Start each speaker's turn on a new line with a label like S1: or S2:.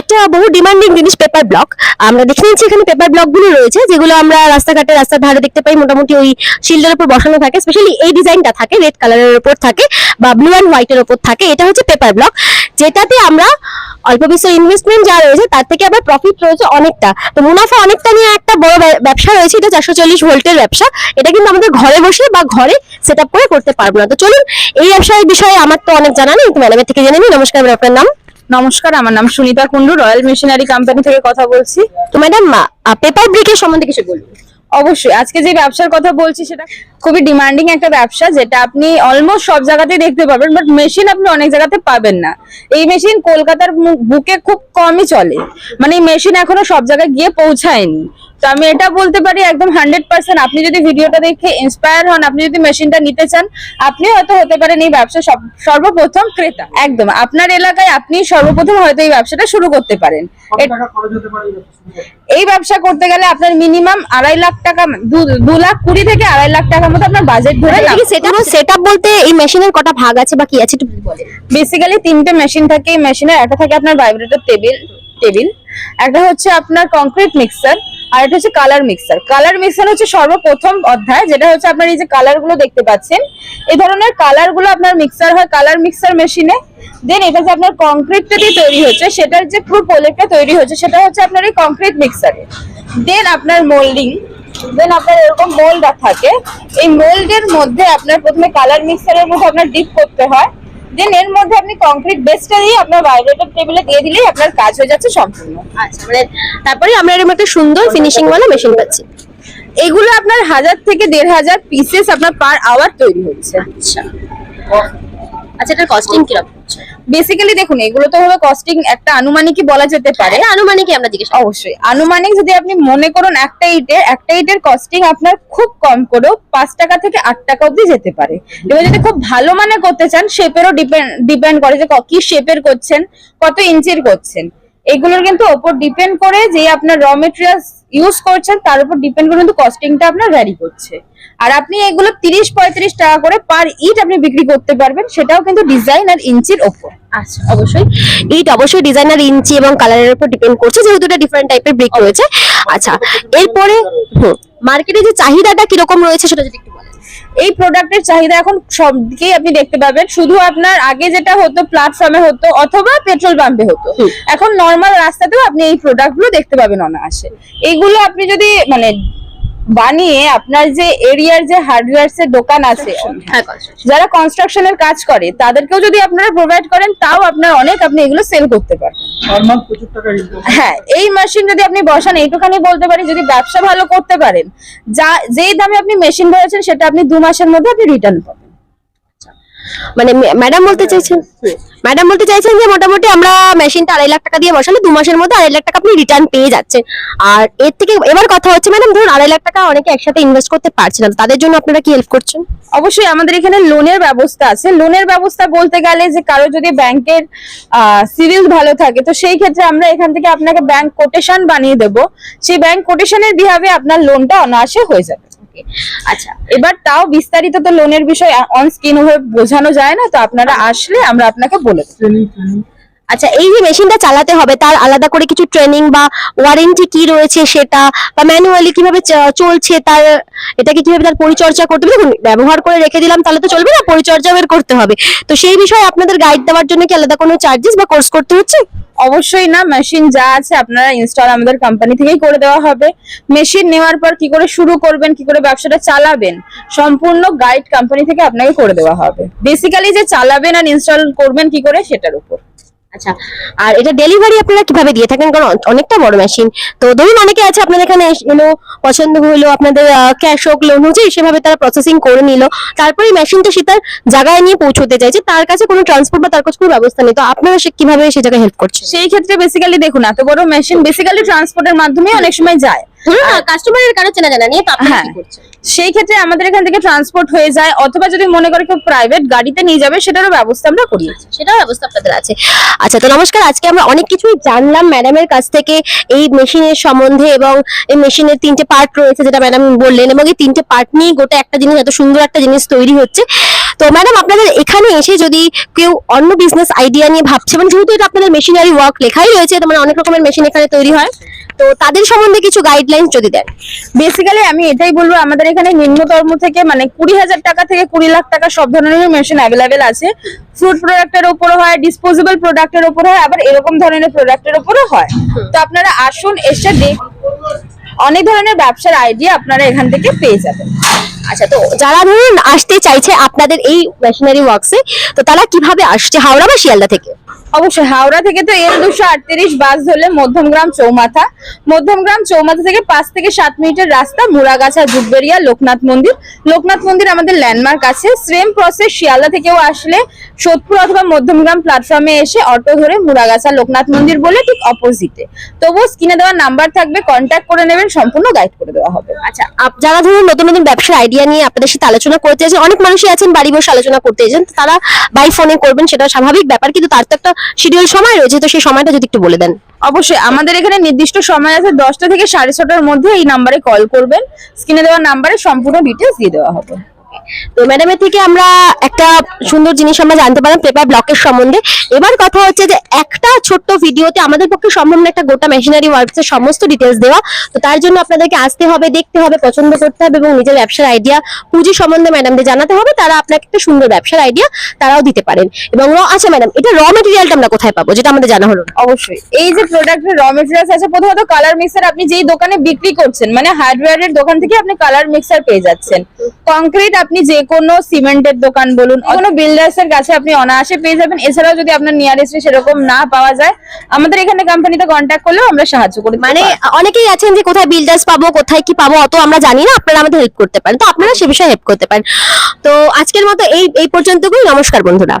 S1: একটা বহু ডিমান্ডিং জিনিস পেপার ব্লক আমরা দেখে নিচ্ছি এখানে পেপার ব্লকগুলো রয়েছে, যেগুলো আমরা রাস্তাঘাটে, রাস্তার ধারে দেখতে পাই। মোটামুটি ওই শিল্ডের উপর বসানো থাকে। স্পেশালি এই ডিজাইনটা থাকে রেড কালারের উপর থাকে বা ব্লু অ্যান্ড হোয়াইটের উপর থাকে। এটা হচ্ছে পেপার ব্লক যেটাতে আমরা অল্প বিস্তর ইনভেস্টমেন্ট যা রয়েছে, তার থেকে আবার প্রফিট রয়েছে অনেকটা। তো মুনাফা অনেকটা নিয়ে একটা বড় ব্যবসা রয়েছে। এটা চারশো চল্লিশ ভোল্টের ব্যবসা। এটা কিন্তু আমাদের ঘরে বসে বা ঘরে সেট করে করতে পারব না। তো চলুন, এই ব্যবসার বিষয়ে আমার তো অনেক জানা নেই। তো ম্যাডামের থেকে জেনে নিই। নমস্কার আপনার নাম?
S2: নমস্কার আমার নাম Sunita Kundu royal machinery company থেকে কথা বলছি।
S1: তো ম্যাডাম পেপার ব্রিকের সম্বন্ধে কিছু বলুন।
S2: অবশ্যই আজকে যে ব্যবসার কথা বলছি সেটা খুবই ডিমান্ডিং একটা ব্যবসা যেটা আপনি অলমোস্ট সব জায়গাতেই দেখতে পাবেন বাট মেশিন আপনি অনেক জায়গাতে পাবেন না। এই মেশিন কলকাতার বুকে খুব কমই চলে। মানে এই মেশিন এখনও সব জায়গায় গিয়ে পৌঁছায়নি। তো আমি এটা বলতে পারি একদম হান্ড্রেড পার্সেন্ট। আপনি যদি ভিডিওটা দেখে ইন্সপায়ার হন আপনি যদি মেশিনটা নিতে চান আপনি হয়তো হতে পারেন এই ব্যবসা সব- সর্বপ্রথম ক্রেতা। একদম আপনার এলাকায় আপনি সর্বপ্রথম হয়তো এই ব্যবসাটা শুরু করতে পারেন।
S3: এই ব্যবসা করতে?
S2: গেলে আপনার মিনিমাম আড়াই লাখ টাকা দু- দু লাখ কুড়ি থেকে আড়াই লাখ টাকার মতো আপনার বাজেট ধরে
S1: সেটআপ সেটআপ বলতে এই মেশিনের কটা ভাগ আছে বা কি আছে একটু
S2: বেসিক্যালি তিনটে মেশিন থাকে। এই মেশিনের একটা থাকে আপনার ভাইব্রেটর টেবিল টেবিল একটা হচ্ছে আপনার কংক্রিট মিক্সার আর এটা হচ্ছে কালার মিক্সার কালার মিক্সার হচ্ছে সর্বপ্রথম অধ্যায়, যেটা হচ্ছে আপনার এই যে কালারগুলো দেখতে পাচ্ছেন। এই ধরনের কালারগুলো আপনার মিক্সার হয় কালার মিক্সার মেশিনে দেন এটা যে আপনার কংক্রিটটা দিয়ে তৈরি হচ্ছে, সেটার যে পুরো প্রোলেটটা তৈরি হচ্ছে, সেটা হচ্ছে আপনার এই কংক্রিট মিক্সারে দেন আপনার মোল্ডিং দেন আপনার এরকম মোল্ড থাকে। এই মোল্ডের মধ্যে আপনার প্রথমে কালার মিক্সারের মধ্যে আপনার ডিপ করতে হয়। দেন এর মধ্যে আপনি কংক্রিট বেসটা দিয়ে আপনার ভাইব্রেটর টেবিলে দিয়ে দিলেই আপনার কাজ হয়ে যাচ্ছে সম্পূর্ণ।
S1: আচ্ছা মানে তারপরে আমরা এরকম একটা সুন্দর ফিনিশিং ওয়ালা মেশিন পাচ্ছি।
S2: এগুলো আপনার হাজার থেকে দেড় হাজার পিসেস আপনার পার আওয়ার তৈরি হচ্ছে।
S1: আচ্ছা। আচ্ছা এটার কস্টিং কীরকম?
S2: বেসিক্যালি দেখুন এগুলো তো হবে কস্টিং একটা আনুমানিকই বলা যেতে পারে।
S1: আনুমানিকই আমরা জিজ্ঞেস
S2: অবশ্যই। আনুমানিক যদি আপনি মনে করুন একটা ইটের একটা ইটের কস্টিং আপনার খুব কম করেও পাঁচ টাকা থেকে আট টাকা অব্দি যেতে পারে। এবার যদি খুব ভালো মানে করতে চান শেপেরও ডিপেন্ড ডিপেন্ড করে যে কি শেপের করছেন কত ইঞ্চির করছেন। এগুলোর কিন্তু ওপর ডিপেন্ড করে যে আপনার র মেটেরিয়ালস ইউজ করছেন তার উপর ডিপেন্ড করে কিন্তু কস্টিংটা আপনার ভ্যারি করছে। আর আপনি এগুলো তিরিশ পঁয়ত্রিশ টাকা করে পার ইট আপনি বিক্রি করতে পারবেন সেটাও কিন্তু ডিজাইন আর ইঞ্চির ওপর।
S1: আচ্ছা অবশ্যই। ইট অবশ্যই ডিজাইনার ইঞ্চি এবং কালারের উপর ডিপেন্ড করছে যেহেতু এটা ডিফারেন্ট টাইপের ব্রিক রয়েছে। আচ্ছা এরপরে মার্কেটে যে চাহিদাটা কীরকম রয়েছে সেটা যদি একটু বলেন।
S2: এই প্রোডাক্টের চাহিদা এখন সব দিকেই আপনি দেখতে পাবেন। শুধু আপনার আগে যেটা হতো প্ল্যাটফর্মে হতো অথবা পেট্রোল পাম্পে হতো। এখন নর্মাল রাস্তাতেও আপনি এই প্রোডাক্টগুলো দেখতে পাবেন অনায়াসে। এইগুলো আপনি যদি মানে বানিয়ে আপনার যে এরিয়ার যে হার্ডওয়ার এর দোকান আছে
S1: হ্যাঁ
S2: যারা কনস্ট্রাকশনের কাজ করে তাদেরকেও যদি আপনারা প্রোভাইড করেন তাও আপনার অনেক আপনি এগুলো সেল করতে পারবেন।
S3: পার মান্থ প্রচুর টাকা ইনকাম
S2: হ্যাঁ এই মেশিন যদি আপনি বসান এইটুখানি বলতে পারি যদি ব্যবসা ভালো করতে পারেন যা যেই দামে আপনি মেশিন ভরেছেন সেটা আপনি দু মাসের মধ্যে আপনি রিটার্ন পাবেন।
S1: মানে ম্যাডাম বলতে চাইছেন? ম্যাডাম বলতে চাইছেন যে মোটামুটি আমরা মেশিনটা আড়াই লাখ টাকা দিয়ে বসালে দু মাসের মধ্যে আড়াই লাখ টাকা আপনি রিটার্ন পেয়ে যাচ্ছেন। আর এর থেকে এবার কথা হচ্ছে ম্যাডাম ধরুন আড়াই লাখ টাকা অনেকে একসাথে ইনভেস্ট করতে পারছে না তাদের জন্য আপনারা কি হেল্প করছেন?
S2: অবশ্যই আমাদের এখানে লোনের ব্যবস্থা আছে। লোনের ব্যবস্থা বলতে গেলে যে কারও যদি ব্যাংকের সিভিল ভালো থাকে তো সেই ক্ষেত্রে আমরা এখান থেকে আপনাকে ব্যাংক কোটেশন বানিয়ে দেব। সেই ব্যাংক কোটেশনের বিহাবে আপনার লোনটা অনায়াসে হয়ে যাবে।
S1: আচ্ছা
S2: এবার তাও বিস্তারিত তো লোনের বিষয় অন স্ক্রিন হয়ে বোঝানো যায় না, তো আপনারা আসলে আমরা আপনাকে বলে দেবো।
S1: আচ্ছা এই যে মেশিনটা চালাতে হবে, তার আলাদা করে কিছু ট্রেনিং বা ওয়ারেন্টি কি রয়েছে সেটা বা ম্যানুয়ালি কীভাবে চলছে তার, এটাকে কীভাবে তার পরিচর্যা করতে হবে? দেখুন, ব্যবহার করে রেখে দিলাম, তাহলে তো চলবে না, পরিচর্যা বের করতে হবে। তো সেই বিষয়ে আপনাদের গাইড দেওয়ার জন্য কি আলাদা কোনো চার্জেস বা কোর্স করতে হচ্ছে?
S2: অবশ্যই না মেশিন যা আছে আপনারা ইনস্টল আমাদের কোম্পানি থেকেই করে দেওয়া হবে। মেশিন নেওয়ার পর কি করে শুরু করবেন, কি করে ব্যবসাটা চালাবেন, সম্পূর্ণ গাইড কোম্পানি থেকে আপনাকে করে দেওয়া হবে। বেসিক্যালি যে চালাবেন আর ইনস্টল করবেন কি করে, সেটার উপর।
S1: আচ্ছা আর এটা ডেলিভারি আপনারা কীভাবে দিয়ে থাকেন? কারণ অনেকটা বড় মেশিন তো ধরুন অনেকে আছে আপনাদের এখানে এলো, পছন্দ হলো আপনাদের ক্যাশ হোক লোন হচ্ছে সেভাবে তারা প্রসেসিং করে নিল। তারপরে মেশিনটা সে তার জায়গায় নিয়ে পৌঁছতে চাইছে। তার কাছে কোনো ট্রান্সপোর্ট বা তার কাছে কোনো ব্যবস্থা নেই। তো আপনারা সে কীভাবে সে জায়গায় হেল্প করছেন
S2: সেই ক্ষেত্রে বেসিক্যালি দেখুন, এত বড় মেশিন বেসিক্যালি ট্রান্সপোর্টের মাধ্যমে অনেক সময় যায়।
S1: কাস্টমারের কারও চেনা জানা নিয়ে
S2: হ্যাঁ।
S1: কি করছেন?
S2: সেই ক্ষেত্রে আমাদের এখান থেকে ট্রান্সপোর্ট হয়ে যায় অথবা যদি মনে করে কেউ প্রাইভেট গাড়িতে নিয়ে যাবে সেটারও ব্যবস্থা আমরা করি।
S1: সেটার ব্যবস্থা আপনাদের আছে। আচ্ছা তো নমস্কার আজকে আমরা অনেক কিছুই জানলাম ম্যাডামের কাছ থেকে এই মেশিনের সম্বন্ধে এবং এই মেশিনের তিনটে পার্ট রয়েছে যেটা ম্যাডাম বললেন এবং এই তিনটে পার্ট নিয়ে গোটা একটা জিনিস এত সুন্দর একটা জিনিস তৈরি হচ্ছে। তো ম্যাডাম আপনাদের এখানে এসে যদি কেউ অন্য বিজনেস আইডিয়া নিয়ে ভাবছে মানে যেহেতু এটা আপনাদের মেশিনারি ওয়ার্ক লেখাই রয়েছে মানে অনেক রকমের মেশিন এখানে তৈরি হয়। তো তাদের সম্বন্ধে কিছু গাইডলাইন যদি দেন।
S2: বেসিক্যালি আমি এটাই বলব আমাদের এখানে নিম্নতম থেকে মানে কুড়ি হাজার টাকা থেকে কুড়ি লাখ টাকা সব ধরনের মেশিন অ্যাভেলেবেল আছে। ফ্রুট প্রোডাক্টের ওপর হয় ডিসপোজেবল প্রোডাক্টের ওপর হয় আবার এরকম ধরনের প্রোডাক্টের ওপরও হয়। তো আপনারা আসুন এসে দেখ অনেক ধরনের ব্যবসার আইডিয়া আপনারা এখান থেকে পেয়ে যাবেন।
S1: আচ্ছা তো যারা ধরুন আসতে চাইছে আপনাদের এই মেশিনারি ওয়ার্কসে তো তারা কীভাবে আসছে হাওড়া বা শিয়ালদা থেকে?
S2: অবশ্যই হাওড়া থেকে তো এল দুশো আটত্রিশ বাস ধরলে মধ্যমগ্রাম চৌমাথা। মধ্যমগ্রাম চৌমাথা থেকে পাঁচ থেকে সাত মিনিটের রাস্তা মুরাগাছা জুগবেরিয়া লোকনাথ মন্দির। লোকনাথ মন্দির আমাদের ল্যান্ডমার্ক আছে। সেম প্রসেস শিয়ালদা থেকেও আসলে সোদপুর অথবা মধ্যমগ্রাম প্ল্যাটফর্মে এসে অটো ধরে মুরাগাছা লোকনাথ মন্দির বলে ঠিক অপোজিটে তবুও স্ক্রিনে দেওয়া নাম্বার থাকবে কন্ট্যাক্ট করে নেবেন, সম্পূর্ণ গাইড করে দেওয়া হবে।
S1: আচ্ছা যারা ধরুন নতুন নতুন ব্যবসার আইডিয়া নিয়ে আপনাদের সাথে আলোচনা করতে চাইছেন, অনেক মানুষই আছেন বাড়ি বসে আলোচনা করতে চাইছেন তারা বাই ফোনে করবেন সেটা স্বাভাবিক ব্যাপার। কিন্তু তার তো একটা শিডিউল সময় রয়েছে, তো সেই সময়টা যদি একটু বলে দেন।
S2: অবশ্যই, আমাদের এখানে নির্দিষ্ট সময় আছে দশটা থেকে সাড়ে ছটার মধ্যে এই নাম্বারে কল করবেন। স্ক্রিনে দেওয়া নাম্বারে সম্পূর্ণ ডিটেলস দিয়ে দেওয়া হবে।
S1: তো ম্যাডামের থেকে আমরা একটা সুন্দর জিনিস আমরা জানতে পারলাম পেপার ব্লকের সম্বন্ধে। এবার কথা হচ্ছে যে একটা ছোট্ট ভিডিওতে আমাদের পক্ষে সম্ভব না একটা গোটা মেশিনারি ওয়ার্কসের সমস্ত ডিটেলস দেওয়া। তো তার জন্য আপনাদেরকে আসতে হবে, দেখতে হবে, পছন্দ করতে হবে এবং নিজের ব্যবসার আইডিয়া পুঁজি সম্বন্ধে ম্যাডামদের জানাতে হবে। তারা আপনাকে একটা সুন্দর ব্যবসার আইডিয়া তারাও দিতে পারেন। এবং র- আচ্ছা ম্যাডাম এটা র মেটেরিয়ালটা আমরা কোথায় পাবো? যেটা আমাদের জানা হলো
S2: অবশ্যই। এই যে প্রোডাক্টের র মেটেরিয়ালস আছে, প্রথমত কালার মিক্সার আপনি যেই দোকানে বিক্রি করছেন মানে হার্ডওয়্যারের দোকান থেকে আপনি কালার মিক্সার পেয়ে যাচ্ছেন। কংক্রিট আপনি যে কোনো সিমেন্টের দোকান বলুন কোনো বিল্ডার্স এর কাছে আপনি অনায়াসে পেয়ে যাবেন। এছাড়াও যদি আপনার নিয়ারেস্টে সেরকম না পাওয়া যায় আমাদের এখানে কোম্পানিতে কন্ট্যাক্ট করলেও আমরা সাহায্য করি
S1: মানে অনেকেই আছেন যে কোথায় বিল্ডার্স পাবো কোথায় কি পাবো অত আমরা জানি না আপনারা আমাদের হেল্প করতে পারেন। তো আপনারা সে বিষয়ে হেল্প করতে পারেন। তো আজকের মতো এই এই পর্যন্তই নমস্কার বন্ধুরা।